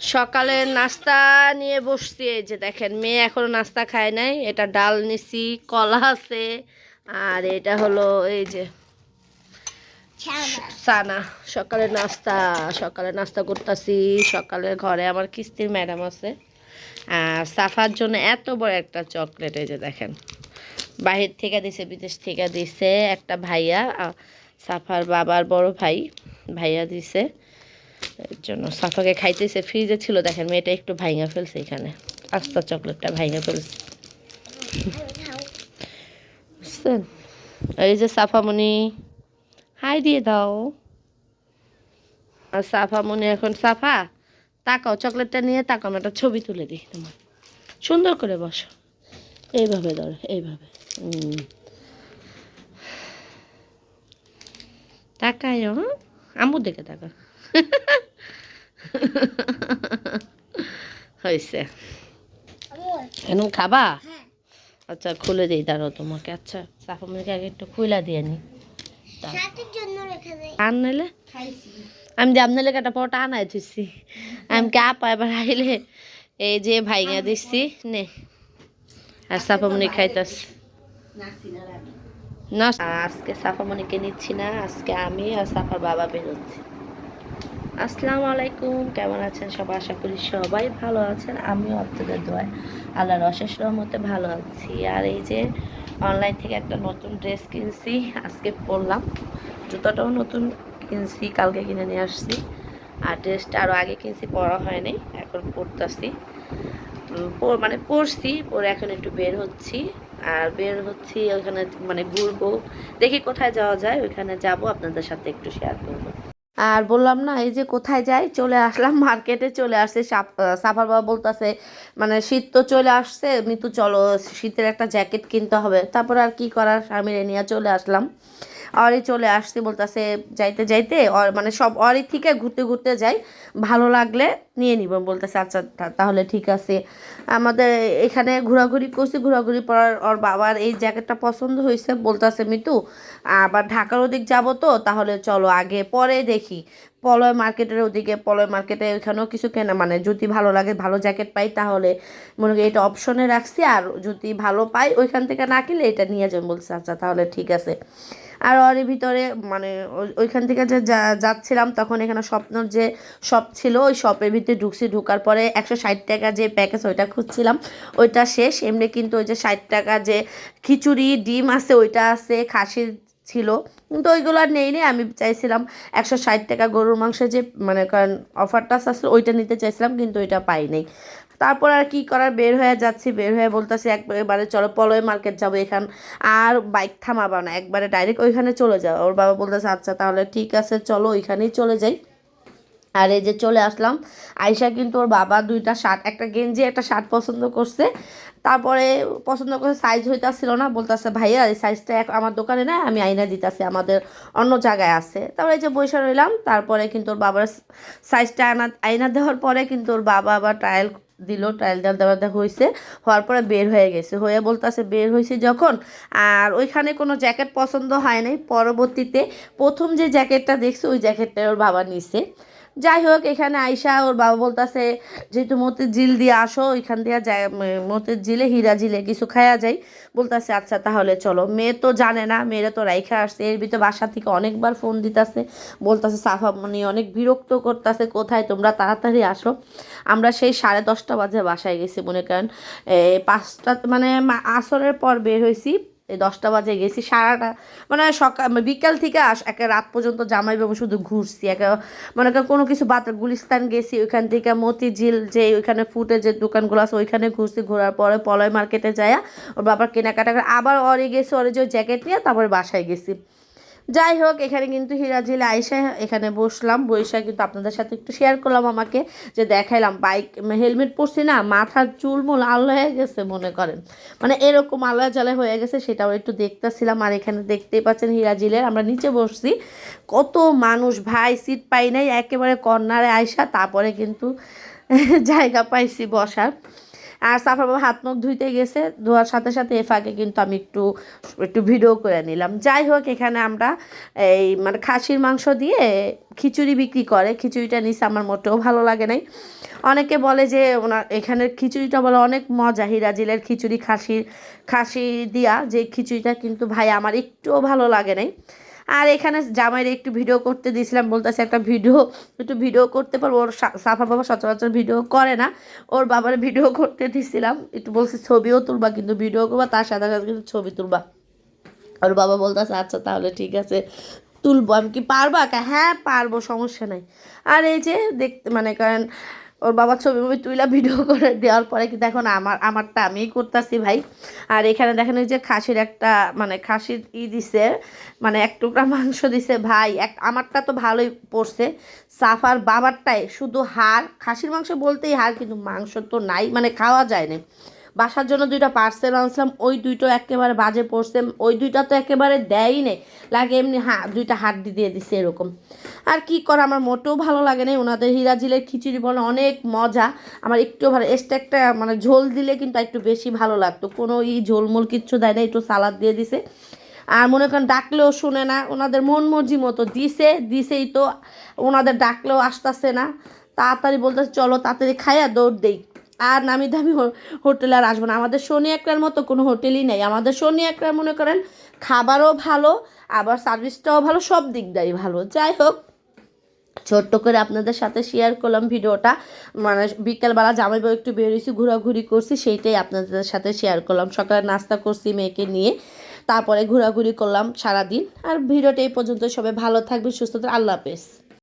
সকালে নাস্তা নিয়ে বসছি এই যে দেখেন মেয়ে এখনও নাস্তা খায় নাই। এটা ডাল নিছি কলা আছে আর এটা হলো এই যে সানা সকালে নাস্তা সকালে নাস্তা করতেছি। সকালে ঘরে আমার কিস্তির ম্যাডাম আছে। আর সাফার জন্য এত বড় একটা চকলেট এই যে দেখেন। বাহির থেকে দিছে বিদেশ থেকে দিছে একটা ভাইয়া সাফার বাবার বড় ভাই ভাইয়া দিছে। এর জন্য। সাফাকে খাইতেছে ফ্রিজে ছিল, দেখেন মেয়েটা একটু ভাইঙা ফেলছে এখানে। আস্তা চকলেটটা ভাইঙা ফেলছে। বুঝছেন? এই যে সাফামণি, হাই দিয়ে দাও। আর সাফামণি এখন, সাফা, তাকাও, চকলেটটা নিয়ে তাকাও আমি একটা ছবি তুলে দিই তোমার। সুন্দর করে বসো। এইভাবে ধরো, এইভাবে। তাকায় হ্যাঁ? আম্মুর দিকে তাকা হয়েছে এখন খাবা? আচ্ছা খুলে দিই দাঁড়াও তোমাকে। আচ্ছা সাফামণিকে আগে একটু খুলা দিয়ে নি। আন নিলে আমি যে আপনার একটা পটা আনাই দিচ্ছি আমি কে আপা এবার আইলে এই যে ভাইঙা দিচ্ছি নে। আর সাফামণি খাইতাস। না আজকে সাফামণিকে নিচ্ছি না আজকে আমি আর সাফার বাবা বেরোচ্ছি। আসসালামু আলাইকুম, কেমন আছেন সবাই? আশা করি সবাই ভালো আছেন। আমিও আপনাদের দোয়ায় আল্লাহর অশেষ রহমতে ভালো আছি। আর এই যে অনলাইন থেকে একটা নতুন ড্রেস কিনছি, আজকে পরলাম। জুতোটাও নতুন কিনছি, কালকে কিনে নিয়ে আসছি। আর ড্রেসটা আরও আগে কিনছি, পরা হয়নি, এখন পরতেছি। মানে পরছি, পরে এখন একটু বের হচ্ছি। আর বের হচ্ছি ওখানে মানে ঘুরবো। দেখি কোথায় যাওয়া যায়, ওইখানে যাব, আপনাদের সাথে একটু শেয়ার করব। আর বললাম না, এই যে কোথায় যাই? চলে আসলাম, মার্কেটে চলে আসছে। সাফার বাবা বলতেছে মানে শীত তো চলে আসছে, মিতু চলো, শীতের একটা জ্যাকেট কিনতে হবে। তারপর আর কি করার? স্বামীরে নিয়ে চলে আসলাম। অরি চলে আসছে বলতেছে, যাইতে যাইতে মানে সব অরি থেকে ঘুরতে ঘুরতে যাই, ভালো লাগলে নিয়ে নিব বলতেছে আচ্ছা তাহলে ঠিক আছে। আমাদের এখানে ঘোরাঘুরি করছি, ঘোরাঘুরি পরার ওর বাবার এই জ্যাকেটটা পছন্দ হয়েছে বলতেছে মিতু। আবার ঢাকার ওদিক যাব তো, তাহলে চলো আগে পরে দেখি। পলয় মার্কেটের ওদিকে, পলয় মার্কেটে ওইখানেও কিছু কেনা মানে যদি ভালো লাগে, ভালো জ্যাকেট পাই, তাহলে মনে করি এটা অপশনে রাখছি, আর যদি ভালো পাই, ওইখান থেকে না কিনলে এটা নিয়ে যাবেন বলছে আচ্ছা তাহলে ঠিক আছে। আর ওর ভিতরে মানে ওই- ওইখান থেকে যে যা- যাচ্ছিলাম তখন এখানে স্বপ্নর যে শপ ছিল, ওই শপের ভিতরে ঢুকছি। ঢুকার পরে একশো ষাট টাকা যে প্যাকেজ ওইটা খুঁজছিলাম, ওইটা শেষ। এমনি কিন্তু ওই যে ষাট টাকা যে খিচুড়ি, ডিম আছে, ওইটা আছে, খাসির ছিল। কিন্তু ওইগুলো আর নেই নেই। আমি চাইছিলাম একশো ষাট টাকা গরুর মাংসের যে মানে কারণ অফারটা আসলে ওইটা নিতে চাইছিলাম, কিন্তু ওইটা পাই নাই। তারপর আর কি করার, বের হয়ে যাচ্ছি, বের হয়ে বলতেছি, একবারে চলো পলয় মার্কেট যাব এখান, আর বাইক থামাবা না, একবারে ডাইরেক্ট ওইখানে চলে যাও। ওর বাবা বলতেছে আচ্ছা তাহলে ঠিক আছে, চলো ওইখানেই চলে যাই। আর এই যে চলে আসলাম আয়সা কিন্তু ওর বাবা দুইটা শার্ট, একটা গেঞ্জি, একটা শার্ট পছন্দ করছে। তারপরে পছন্দ করে সাইজ হইতাছিল না, বলতেছে, ভাইয়া, এই সাইজটা এক- আমার দোকানে না, আমি আইনা দিতেছি, আমাদের অন্য জায়গায় আছে। তারপরে এই যে বসে রইলাম, তারপরে কিন্তু ওর বাবার সাইজটা আনা আইনা দেওয়ার পরে কিন্তু ওর বাবা আবার ট্রায়াল দিল ট্রায়াল দেওয়া দেওয়া হয়েছে হওয়ার পরে বের হয়ে গেছে। হয়ে বলতেছে, বের হয়েছে যখন। আর ওইখানে কোনো জ্যাকেট পছন্দ হয় নাই, পরবর্তীতে প্রথম যে জ্যাকেটটা দেখছে, ওই জ্যাকেটটা ওর বাবা নিছে। যাই হোক এখানে আইসা ওর বাবা বলতেছে, যেহেতু মতির জিল দিয়ে আসো, ওইখান দিয়ে যায় মতির জিলে হীরা জিলে কিছু খায়া যাই। বলতেছে আচ্ছা তাহলে চলো। মেয়ে তো জানে না, মেয়েরা তো রাইখা আসছে। এর ভিতরে বাসা থেকে অনেকবার ফোন দিতেছে, বলতেছে সাফামণি অনেক বিরক্ত করতেছে, কোথায় তোমরা তাড়াতাড়ি আসো? আমরা সেই সাড়ে দশটা বাজে বাসায় গেছি, মনে করেন পাঁচটা মানে আসরের পর বের হয়েছি এই দশটা বাজে গেছি, সারাটা মানে সকাল বিকাল থেকে আস, একে রাত পর্যন্ত জামাই বাবু শুধু ঘুরছি, একে মানে কোনো কিছু বাত গুলিস্তান গেছি, ওইখান থেকে মতিঝিল যে ওইখানে ফুটে যে দোকানগুলো আছে, ওইখানে ঘুরছি, ঘোরার পরে পলয় মার্কেটে যায়, ওর বাবার কেনাকাটা করে, আবার অরে গেছি, অরে যে জ্যাকেট নিয়ে, তারপরে বাসায় গেছি। যাই হোক, এখানে কিন্তু হিরাজিল আইসা এখানে বসলাম। বৈশা কিন্তু আপনাদের সাথে একটু শেয়ার করলাম আমাকে, যে দেখাইলাম বাইক হেলমেট পরছি না, মাথার চুল মুল আলো হয়ে গেছে মনে করেন। মানে এরকম আলো জ্বালা হয়ে গেছে, সেটাও একটু দেখতেছিলাম। আর এখানে দেখতেই পাচ্ছেন হিরাজিলের আমরা নিচে বসছি। কত মানুষ, ভাই সিট পাই নাই, একেবারে কর্নারে আইসা তারপরে কিন্তু জায়গা পাইছি বসার। আর সাফার বাবা হাত মুখ ধুইতে গেছে, ধোয়ার সাথে সাথে এ ফাঁকে কিন্তু আমি একটু একটু ভিডিও করে নিলাম। যাই হোক, এখানে আমরা এই মানে খাসির মাংস দিয়ে খিচুড়ি বিক্রি করে। খিচুড়িটা নিচে আমার মোটেও ভালো লাগে নাই। অনেকে বলে যে ওনার এখানের খিচুড়িটা বলে অনেক মজা, হিরাজিলের খিচুড়ি খাসির, খাসি দিয়া যে খিচুড়িটা কিন্তু ভাই আমার একটুও ভালো লাগে নাই। আর এখানে জামাইয়ের একটু ভিডিও করতে দিয়েছিলাম, বলতেছে একটা ভিডিও, একটু ভিডিও করতে পারব। ওর সাফার বাবা সচরাচর ভিডিও করে না, ওর বাবার ভিডিও করতে দিয়েছিলাম একটু বলছে, ছবিও তুলবা কিন্তু ভিডিও করবা, তার সাথে সাথে কিন্তু ছবি তুলবা। ওর বাবা বলতেছে আচ্ছা তাহলে ঠিক আছে, তুলবো। আমি কি, পারবা? হ্যাঁ পারব, সমস্যা নাই। আর এই যে দেখতে মানে কারণ ওর বাবার ছবি মুভি তুইলা ভিডিও করে দেওয়ার পরে কিন্তু এখন আমার, আমারটা আমিই করতেছি ভাই। আর এখানে দেখেন ওই যে খাসির একটা মানে খাসির ই দিছে মানে এক টুকরা মাংস দিছে ভাই। এক, আমারটা তো ভালোই পড়ছে। সাফার বাবারটাই শুধু হাড়, খাসির মাংস বলতেই হাড়, কিন্তু মাংস তো নাই মানে খাওয়া যায় না বাসার জন্য দুইটা পার্সেল আনছিলাম, ওই দুইটো একেবারে বাজে পড়ছে, ওই দুইটা তো একেবারে দেয়ই নেই। লাগে এমনি হা, দুইটা হাড্ডি দিয়ে দিছে এরকম। আর কি করা, আমার মোটেও ভালো লাগে না ওনাদের হিরাজিলের খিচুড়ি বলে অনেক মজা। আমার একটু ভালো এক্সট্রা একটা মানে ঝোল দিলে কিন্তু একটু বেশি ভালো লাগতো। কোনো ই ঝোলমোল কিচ্ছু দেয় না একটু সালাদ দিয়ে দিছে। আর মনে করেন, ডাকলেও শুনে না, ওনাদের মন মর্জি মতো দিছে, দিছেই তো। ওনাদের ডাকলেও আসতেছে না। তাড়াতাড়ি বলতেছে, চলো তাড়াতাড়ি খাইয়া দৌড় দেই। আর নামি দামি হোটেলে আর আসব না। আমাদের শনি একরার মতো কোনো হোটেলই নেই। আমাদের শনি একরার মনে করেন খাবারও ভালো, আবার সার্ভিসটাও ভালো, সব দিকটাই ভালো। যাই হোক, ছোট্ট করে আপনাদের সাথে শেয়ার করলাম ভিডিওটা। মানে বিকেলবেলা জামাই বউ একটু বেরিয়েছি, ঘোরাঘুরি করছি, সেইটাই আপনাদের সাথে শেয়ার করলাম। সকালে নাস্তা করছি মেয়েকে নিয়ে, তারপরে ঘোরাঘুরি করলাম সারাদিন। আর ভিডিওটা এই পর্যন্ত সবাই ভালো থাকবে সুস্থ আল্লাহ হাফেজ।